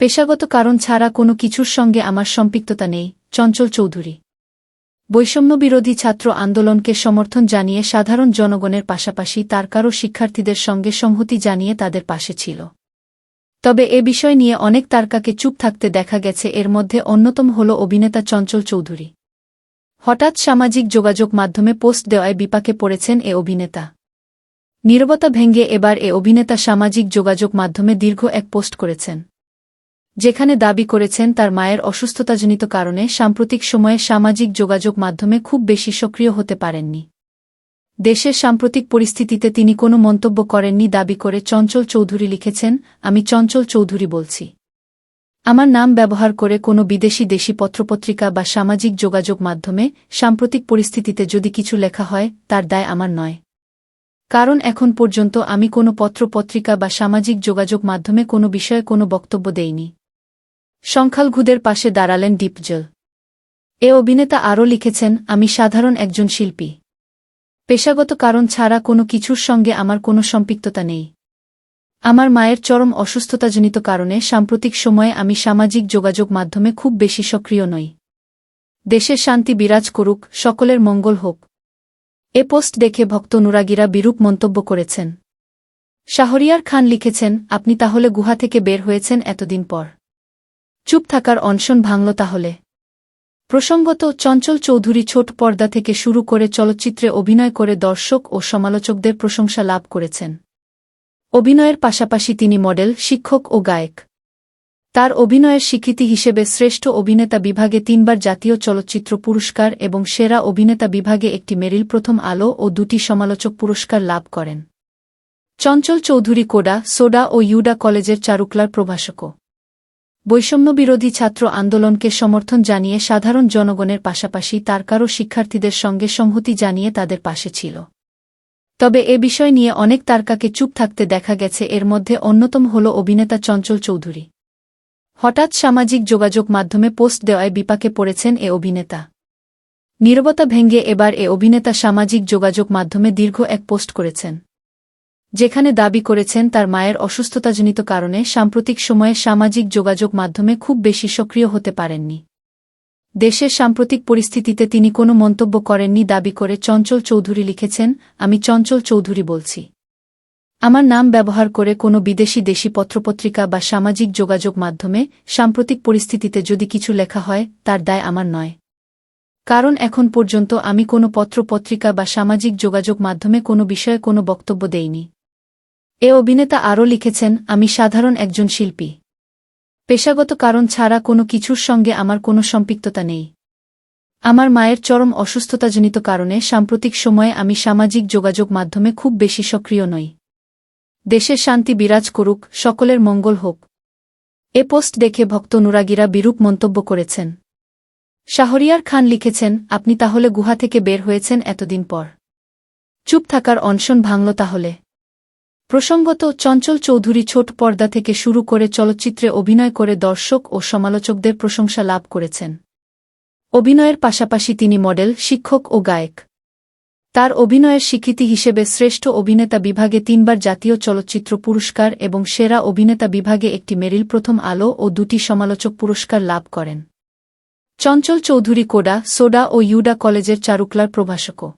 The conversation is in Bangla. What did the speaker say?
পেশাগত কারণ ছাড়া কোনো কিছুর সঙ্গে আমার সম্পৃক্ততা নেই, চঞ্চল চৌধুরী। বৈষম্যবিরোধী ছাত্র আন্দোলনকে সমর্থন জানিয়ে সাধারণ জনগণের পাশাপাশি তার কারও শিক্ষার্থীদের সঙ্গে সংহতি জানিয়ে তাদের পাশে ছিল। তবে এ বিষয় নিয়ে অনেক তারকাকে চুপ থাকতে দেখা গেছে, এর মধ্যে অন্যতম হল অভিনেতা চঞ্চল চৌধুরী। হঠাৎ সামাজিক যোগাযোগ মাধ্যমে পোস্ট দেওয়ায় বিপাকে পড়েছেন এ অভিনেতা। নীরবতা ভেঙ্গে এবার এ অভিনেতা সামাজিক যোগাযোগ মাধ্যমে দীর্ঘ এক পোস্ট করেছেন। যেখানে দাবি করেছেন তার মায়ের অসুস্থতাজনিত কারণে সাম্প্রতিক সময়ে সামাজিক যোগাযোগ মাধ্যমে খুব বেশি সক্রিয় হতে পারেননি। দেশের সাম্প্রতিক পরিস্থিতিতে তিনি কোনো মন্তব্য করেননি, দাবি করে চঞ্চল চৌধুরী লিখেছেন, আমি চঞ্চল চৌধুরী বলছি। আমার নাম ব্যবহার করে কোনো বিদেশি দেশি পত্রপত্রিকা বা সামাজিক যোগাযোগ মাধ্যমে সাম্প্রতিক পরিস্থিতিতে যদি কিছু লেখা হয়, তার দায় আমার নয়। কারণ এখন পর্যন্ত আমি কোনো পত্রপত্রিকা বা সামাজিক যোগাযোগ মাধ্যমে কোনো বিষয়ে কোনো বক্তব্য দেইনি। সংখ্যালঘুদের পাশে দাঁড়ালেন ডিপজল এ অভিনেতা আরও লিখেছেন, আমি সাধারণ একজন শিল্পী। পেশাগত কারণ ছাড়া কোনো কিছুর সঙ্গে আমার কোনো সম্পৃক্ততা নেই। আমার মায়ের চরম অসুস্থতাজনিত কারণে সাম্প্রতিক সময়ে আমি সামাজিক যোগাযোগ মাধ্যমে খুব বেশি সক্রিয় নই। দেশের শান্তি বিরাজ করুক, সকলের মঙ্গল হোক। এ পোস্ট দেখে ভক্ত নুরাগিরা বিরূপ মন্তব্য করেছেন। শাহরিয়ার খান লিখেছেন, আপনি তাহলে গুহা থেকে বের হয়েছেন এতদিন পর। চুপ থাকার অনশন ভাঙল তাহলে। প্রসঙ্গত, চঞ্চল চৌধুরী ছোট পর্দা থেকে শুরু করে চলচ্চিত্রে অভিনয় করে দর্শক ও সমালোচকদের প্রশংসা লাভ করেছেন। অভিনয়ের পাশাপাশি তিনি মডেল, শিক্ষক ও গায়ক। তার অভিনয়ের স্বীকৃতি হিসেবে শ্রেষ্ঠ অভিনেতা বিভাগে তিনবার জাতীয় চলচ্চিত্র পুরস্কার এবং সেরা অভিনেতা বিভাগে একটি মেরিল প্রথম আলো ও দুটি সমালোচক পুরস্কার লাভ করেন। চঞ্চল চৌধুরী কোডা, সোডা ও ইউডা কলেজের চারুকলার প্রভাষকও। বৈষম্যবিরোধী ছাত্র আন্দোলনকে সমর্থন জানিয়ে সাধারণ জনগণের পাশাপাশি তার কারও শিক্ষার্থীদের সঙ্গে সংহতি জানিয়ে তাদের পাশে ছিল। তবে এ বিষয় নিয়ে অনেক তারকাকে চুপ থাকতে দেখা গেছে, এর মধ্যে অন্যতম হল অভিনেতা চঞ্চল চৌধুরী। হঠাৎ সামাজিক যোগাযোগ মাধ্যমে পোস্ট দেওয়ায় বিপাকে পড়েছেন এ অভিনেতা। নীরবতা ভেঙ্গে এবার এ অভিনেতা সামাজিক যোগাযোগ মাধ্যমে দীর্ঘ এক পোস্ট করেছেন। যেখানে দাবি করেছেন তার মায়ের অসুস্থতাজনিত কারণে সাম্প্রতিক সময়ে সামাজিক যোগাযোগ মাধ্যমে খুব বেশি সক্রিয় হতে পারেননি। দেশের সাম্প্রতিক পরিস্থিতিতে তিনি কোনো মন্তব্য করেননি দাবি করে চঞ্চল চৌধুরী লিখেছেন, আমি চঞ্চল চৌধুরী বলছি। আমার নাম ব্যবহার করে কোনো বিদেশি দেশি পত্রপত্রিকা বা সামাজিক যোগাযোগ মাধ্যমে সাম্প্রতিক পরিস্থিতিতে যদি কিছু লেখা হয়, তার দায় আমার নয়। কারণ এখন পর্যন্ত আমি কোনো পত্রপত্রিকা বা সামাজিক যোগাযোগ মাধ্যমে কোনো বিষয়ে কোনো বক্তব্য দেইনি। এ অভিনেতা আরও লিখেছেন, আমি সাধারণ একজন শিল্পী। পেশাগত কারণ ছাড়া কোনো কিছুর সঙ্গে আমার কোনো সম্পৃক্ততা নেই। আমার মায়ের চরম অসুস্থতাজনিত কারণে সাম্প্রতিক সময়ে আমি সামাজিক যোগাযোগ মাধ্যমে খুব বেশি সক্রিয় নই। দেশের শান্তি বিরাজ করুক, সকলের মঙ্গল হোক। এ পোস্ট দেখে ভক্ত নুরাগিরা বিরূপ মন্তব্য করেছেন। শাহরিয়ার খান লিখেছেন, আপনি তাহলে গুহা থেকে বের হয়েছেন এতদিন পর। চুপ থাকার অনশন ভাঙল তাহলে। প্রসঙ্গত, চঞ্চল চৌধুরী ছোট পর্দা থেকে শুরু করে চলচ্চিত্রে অভিনয় করে দর্শক ও সমালোচকদের প্রশংসা লাভ করেছেন। অভিনয়ের পাশাপাশি তিনি মডেল, শিক্ষক ও গায়ক। তার অভিনয়ের স্বীকৃতি হিসেবে শ্রেষ্ঠ অভিনেতা বিভাগে তিনবার জাতীয় চলচ্চিত্র পুরস্কার এবং সেরা অভিনেতা বিভাগে একটি মেরিল প্রথম আলো ও দুটি সমালোচক পুরস্কার লাভ করেন। চঞ্চল চৌধুরী কোডা, সোডা ও ইউডা কলেজের চারুকলার প্রভাষকও।